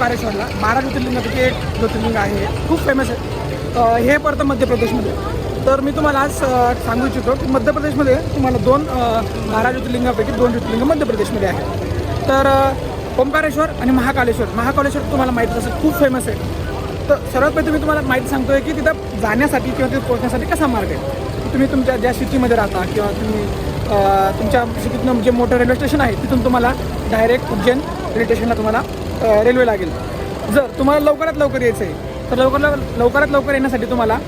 ओंकारेश्वरला बारा ज्योतिर्लिंगापैकी एक ज्योतिर्लिंग आहे. खूप फेमस आहे. हे पडतं मध्य प्रदेशमध्ये. तर मी तुम्हाला आज सांगू इच्छितो की मध्य प्रदेशमध्ये तुम्हाला दोन बारा ज्योतिर्लिंगापैकी दोन ज्योतिर्लिंग मध्य प्रदेशमध्ये आहे तर ओंकारेश्वर आणि महाकालेश्वर. महाकालेश्वर तुम्हाला माहिती असेल खूप फेमस आहे. तर सर्वात पहिले मी तुम्हाला माहिती सांगतोय की तिथं जाण्यासाठी किंवा तिथे पोहोचण्यासाठी कसा मार्ग आहे? तुम्ही तुमच्या ज्या सिटीमध्ये राहता किंवा तुम्ही तुमच्या सिटीतनं जे मोठं रेल्वे स्टेशन आहे तिथून तुम्हाला डायरेक्ट उज्जैन रेल्वे स्टेशनला तुम्हाला रेल्वे लागेल. जर तुम्हाला लवकरात लवकर यायचं आहे तर लवकर लवकरात लवकर येण्यासाठी तुम्हाला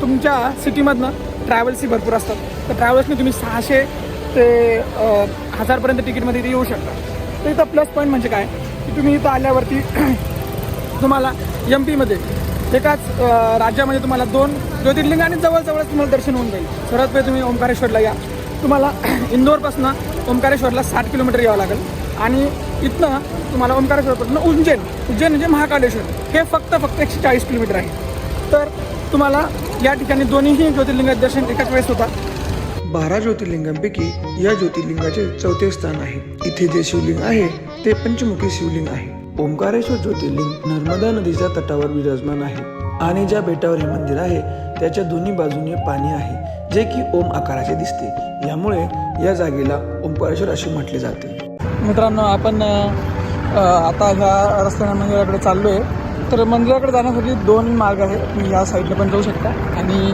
तुमच्या सिटीमधनं ट्रॅव्हल्सही भरपूर असतात. तर ट्रॅव्हल्सने तुम्ही सहाशे ते हजारपर्यंत तिकीटमध्ये इथे येऊ शकता. तर इथं प्लस पॉईंट म्हणजे काय? की तुम्ही इथं आल्यावरती तुम्हाला एम पीमध्ये एकाच राज्यामध्ये तुम्हाला दोन ज्योतिर्लिंग आणि जवळजवळच तुम्हाला दर्शन होऊन जाईल. सर्वात पहिले तुम्ही ओंकारेश्वरला या. तुम्हाला इंदोरपासून ओंकारेश्वरला साठ किलोमीटर यावं लागेल. आणि इथनं तुम्हाला ओंकारेश्वरपासून उज्जैन. उज्जैन म्हणजे महाकालेश्वर. हे फक्त फक्त एकशे चाळीस किलोमीटर आहे. तर तुम्हाला या ठिकाणी दोन्हीही ज्योतिर्लिंगात दर्शन एकाच वेळेस होतात. बारा ज्योतिर्लिंगांपैकी या ज्योतिर्लिंगाचे चौथे स्थान आहे. इथे जे शिवलिंग आहे ते पंचमुखी शिवलिंग आहे. ओंकारेश्वर ज्योतिर्लिंग नर्मदा नदीच्या तटावर विराजमान आहे. आणि ज्या बेटावर हे मंदिर आहे त्याच्या दोन्ही बाजूने पाणी आहे जे की ओम आकाराचे दिसते. यामुळे या जागेला ओंकारेश्वर असे म्हटले जाते. मित्रांनो आपण आता ह्या रस्त्याने मंदिराकडे चाललो आहे तर मंदिराकडे जाण्यासाठी दोन मार्ग आहेत. तुम्ही ह्या साईडला पण जाऊ शकता आणि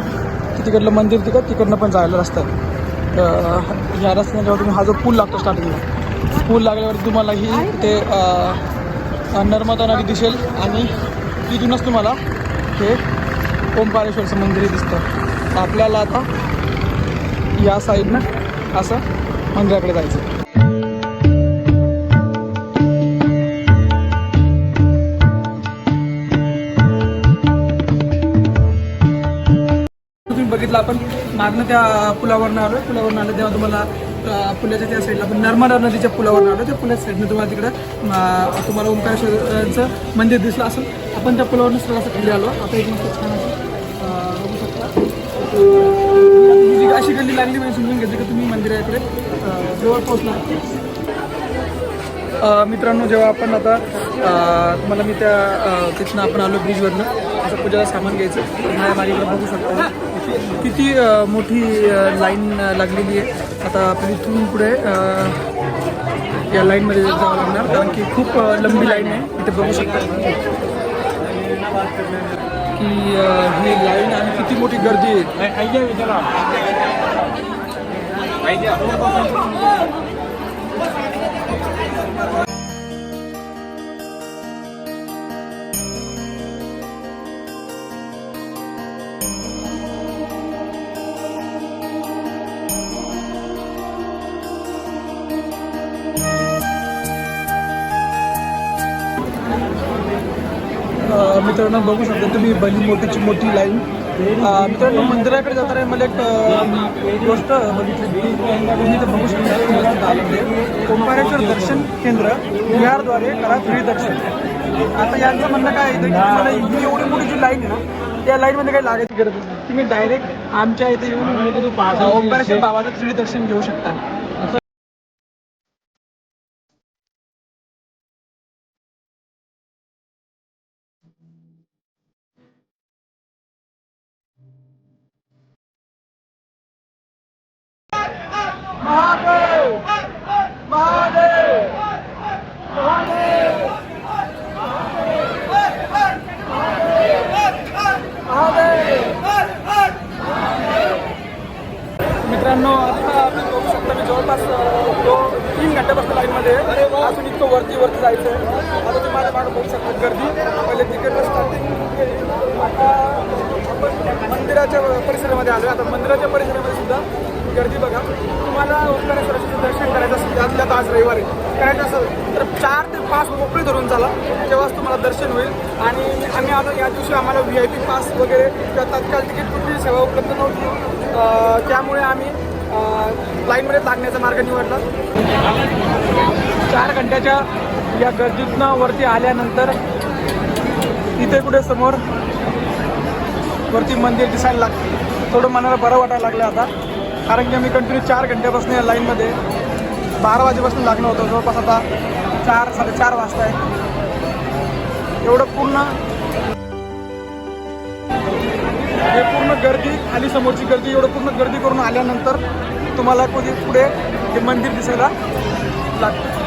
तिकडलं मंदिर तिकड तिकडनं पण जायला रस्ता आहे. तर ह्या रस्त्याने जेव्हा तुम्ही हा जो पूल लागतो स्टार्टिंगला पूल लागल्यावर तुम्हाला ही ते नर्मदा नदी दिसेल आणि तिथूनच तुम्हाला हे ओंकारेश्वरचं मंदिर दिसतं. आपल्याला आता या साईडनं असं मंदिराकडे जायचं बघितलं आपण. मागणं त्या पुलावरनं आलो पुलावरनं आलं तेव्हा तुम्हाला अं, पुलाच्या त्या साईडला आपण नर्मदा नदीच्या पुलावरनं आलो त्या पुलाच्या साईडनं तुम्हाला तिकडं तुम्हाला ओंकारेश्वरचं मंदिर दिसलं असं आपण त्या पुलावरनं सगळं असं खाली आलो. आता एक मस्त छान असं बघू शकता. अशी गल्ली लागली म्हणजे समजून घ्यायचं की तुम्ही मंदिराकडे इकडे जवळ पोहोचला मित्रांनो जेव्हा आपण आता तुम्हाला मी त्या तिथनं आपण आलो ब्रिजवरनं. असं पूजेला सामान घ्यायचं. माझ्या माझ्याकडे बघू शकता. किती मोठी लाईन लागलेली आहे? आता आपण इथून पुढे या लाईनमध्ये जावं लागणार कारण की खूप लंबी लाईन आहे. इथे बघू शकता. की ही लाईन आणि किती मोठी गर्दी आहे? मित्रांनो बघू शकता तुम्ही भली मोठीची मोठी लाईन. मित्रांनो मंदिराकडे जाताना मला एक गोष्ट बघितली. तुम्ही बघू शकता कोंपारेश्वर दर्शन केंद्र बिहारद्वारे करा फ्री दर्शन. आता यांचं म्हणणं काय येतं की तुम्हाला ही एवढी मोठी जी लाईन आहे ना त्या लाईनमध्ये काही लागायची गरज नाही. तुम्ही डायरेक्ट आमच्या इथे येऊन ओंकारेश्वर बाबाचं फ्री दर्शन घेऊ शकता महादेव महादेव मित्रांनो आता आपण बघू शकता मी जवळपास अं, दो तीन घंट्यापासून लाईनमध्ये आहे. अजून इतकं वरती वरती जायचं आहे आता तुम्ही माझ्या मागं बघू शकता गर्दी. पहिले तिकडनं स्टार्टिंग आता आपण मंदिराच्या परिसरामध्ये आलो आता मंदिराच्या परिसरामध्ये सुद्धा गर्दी बघा. तुम्हाला ओंकारेश्वराचं दर्शन करायचं असेल त्यातल्या तर आज रविवारी करायचं असेल तर चार ते पाच मोकळी धरून चाला. तेव्हाच तुम्हाला दर्शन होईल. आणि आम्ही आता या दिवशी आम्हाला व्ही आय पी पास वगैरे किंवा तात्काळ तिकीट कुठली सेवा उपलब्ध नव्हती. त्यामुळे आम्ही लाईनमध्ये लागण्याचा मार्ग निवडला. चार घंट्याच्या या गर्दीतनं वरती आल्यानंतर इथे कुठे समोर वरती मंदिर दिसायला लागते. थोडं मनाला बरं वाटायला लागलं आता. कारण की आम्ही कंटिन्यू चार घंट्यापासून या लाईनमध्ये बारा वाजेपासून लागणं होतं. जवळपास आता चार साडेचार वाजता आहे एवढं पूर्ण हे पूर्ण गर्दी खाली समोरची गर्दी एवढं पूर्ण गर्दी करून आल्यानंतर तुम्हाला कधी पुढे हे मंदिर दिसायला लागतं.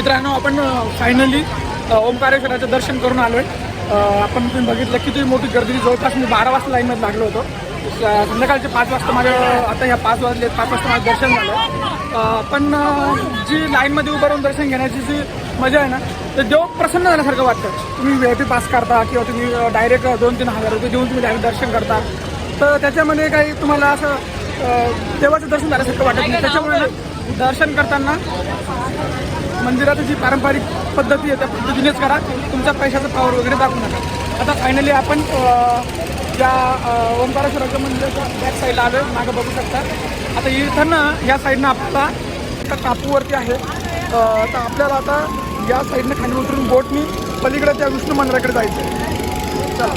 मित्रांनो आपण फायनली ओंकारेश्वराचं दर्शन करून आलो आहे आपण तुम्ही बघितलं किती मोठी गर्दी जवळपास मी बारा वाजता लाईनमध्ये लागलो होतो. संध्याकाळचे पाच वाजता माझं आता ह्या पाच वाजले पाच वाजता माझं दर्शन झालं. पण जी लाईनमध्ये उभं राहून दर्शन घेण्याची जी मजा आहे ना तर देव प्रसन्न झाल्यासारखं वाटतं. तुम्ही व्ही आय पी पास करता किंवा तुम्ही डायरेक्ट दोन तीन हजार रुपये देऊन तुम्ही डायरेक्ट दर्शन करता. तर त्याच्यामध्ये काही तुम्हाला असं देवाचं दर्शन झाल्यासारखं वाटत नाही. त्याच्यामुळे दर्शन करताना मंदिराची जी पारंपरिक पद्धती आहे त्या पद्धतीनेच करा. तुमच्या पैशाचा पावर वगैरे दाखवू नका आता फायनली आपण ज्या ओंकारेश्वराच्या मंदिराच्या बॅक साईडला आलो मागं बघू शकता. आता इथं ना या साईडनं आपला एका टापूवरती आहे. तर आपल्याला आता या साईडनं खाली उतरून बोटनी पलीकडे त्या विष्णू मंदिराकडे जायचं आहे चला.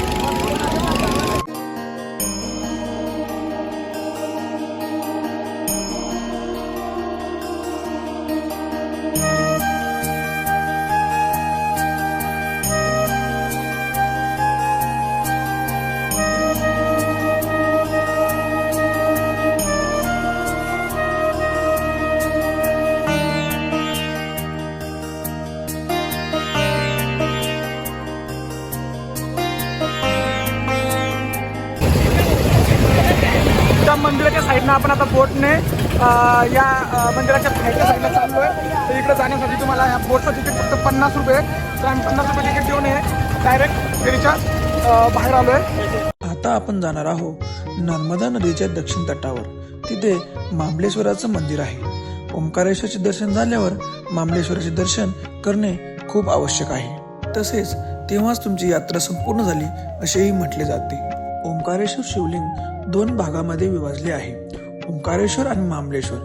आपण आता बोटने या मंदिराच्या बाहेरच्या साईडला चाललो आहे तर इकडे जाण्यासाठी तुम्हाला या बोटचं तिकीट फक्त पन्नास रुपये तर आम्ही पन्नास रुपये तिकीट देऊन हे डायरेक्ट फेरीच्या बाहेर आलो आहे आता आपण जाणार आहोत नर्मदा नदीच्या दक्षिण तटावर. तिथे मामलेश्वराचं मंदिर आहे. ओंकारेश्वरचे दर्शन झाल्यावर मामलेश्वराचे दर्शन करणे खूप आवश्यक आहे. तसेच तेव्हाच तुमची यात्रा संपूर्ण झाली असेही म्हटले जाते. ओंकारेश्वर शिवलिंग दोन भागामध्ये विभाजले आहे. ओंकारेश्वर आणि मामलेश्वर.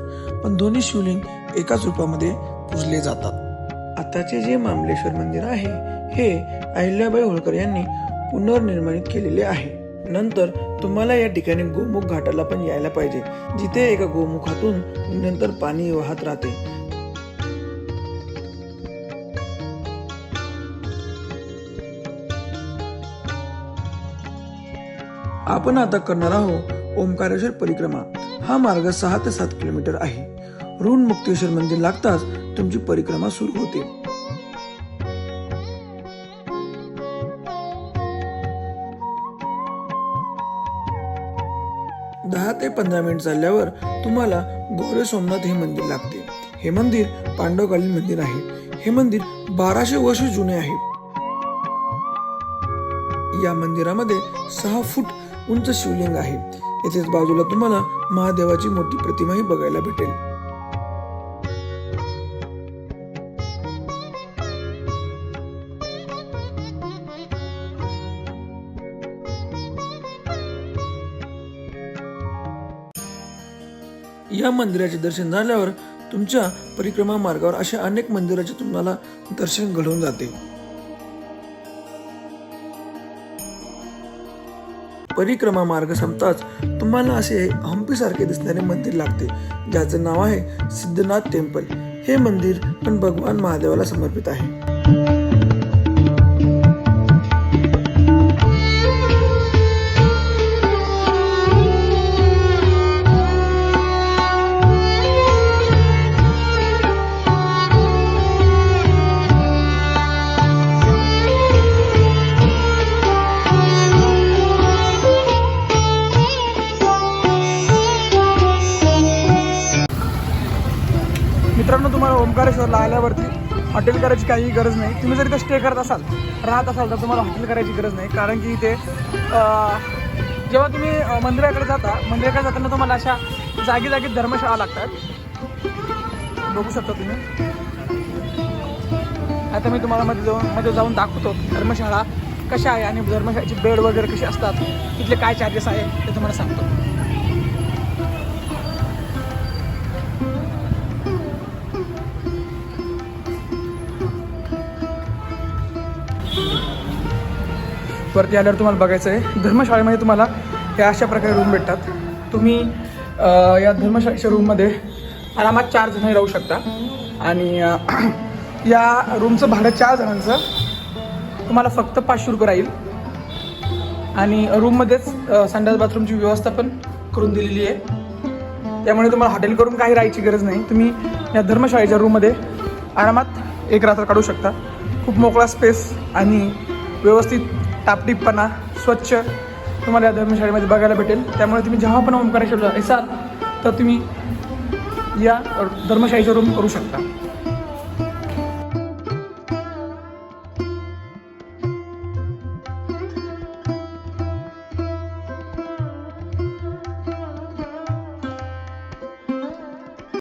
पण दोन्ही शिवलिंग एकाच रूपामध्ये पूजले जातात. आताचे जे मामलेश्वर मंदिर आहे हे अहिल्याबाई होळकर यांनी पुनर्निर्माणित केलेले आहे. नंतर तुम्हाला या ठिकाणी गोमुख घाटाला पण यायला पाहिजे. जिथे एका गोमुखातून नंतर पाणी वाहत राहते. आपण आता करणार आहोत ओंकारेश्वर परिक्रमा. हा मार्ग सहा ते सात किलोमीटर आहे. ऋण मुक्तेश्वर मंदिर लागताच तुमची परिक्रमा सुरू होते. दहा ते पंधरा मिनिट चालल्यावर तुम्हाला गोरे सोमनाथ हे मंदिर लागते. हे मंदिर पांडवकालीन मंदिर आहे. हे मंदिर बाराशे वर्ष जुने आहे. या मंदिरामध्ये सहा फूट उंच शिवलिंग आहे. येथेच बाजूला तुम्हाला महादेवाची मोठी प्रतिमाही बघायला भेटेल. या मंदिराचे दर्शन झाल्यावर तुमच्या परिक्रमा मार्गावर अशा अनेक मंदिराचे तुम्हाला दर्शन घडवून जाते. परिक्रमा मार्ग संपताच तुम्हाला असे हम्पी सारखे दिसणारे मंदिर लागते. ज्याचं नाव आहे सिद्धनाथ टेम्पल. हे मंदिर पण भगवान महादेवाला समर्पित आहे. हॉटेल करायची काही गरज नाही. तुम्ही जर इथे स्टे करत असाल राहत असाल तर तुम्हाला हॉटेल करायची गरज नाही. कारण की इथे जेव्हा तुम्ही मंदिराकडे जाता मंदिराकडे जाताना तुम्हाला अशा जागी जागी धर्मशाळा लागतात. बघू शकता तुम्ही. आता मी तुम्हाला मध्ये जाऊन मध्ये जाऊन दाखवतो धर्मशाळा कशा आहे आणि धर्मशाळेची बेड वगैरे कशी असतात तिथले काय चार्जेस आहे ते तुम्हाला सांगतो. वरती आल्यावर तुम्हाला बघायचं आहे धर्मशाळेमध्ये तुम्हाला या अशा प्रकारे रूम भेटतात. तुम्ही या धर्मशाळेच्या रूममध्ये आरामात चार जण राहू शकता. आणि या रूमचं भाडं चार जणांचं तुम्हाला फक्त पाचशे रुपये राहील. आणि रूममध्येच संडास बाथरूमची व्यवस्था पण करून दिलेली आहे. त्यामुळे तुम्हाला हॉटेल करून काही राहायची गरज नाही. तुम्ही या धर्मशाळेच्या रूममध्ये आरामात एक रात्र काढू शकता. खूप मोकळा स्पेस आणि व्यवस्थित टापटीपणा स्वच्छ. तुम्हाला या धर्मशाळेमध्ये बघायला भेटेल. त्यामुळे तुम्ही जेव्हा पण ओंकारेश्वरला असाल तर तुम्ही या धर्मशाळेचा रूम करू शकता.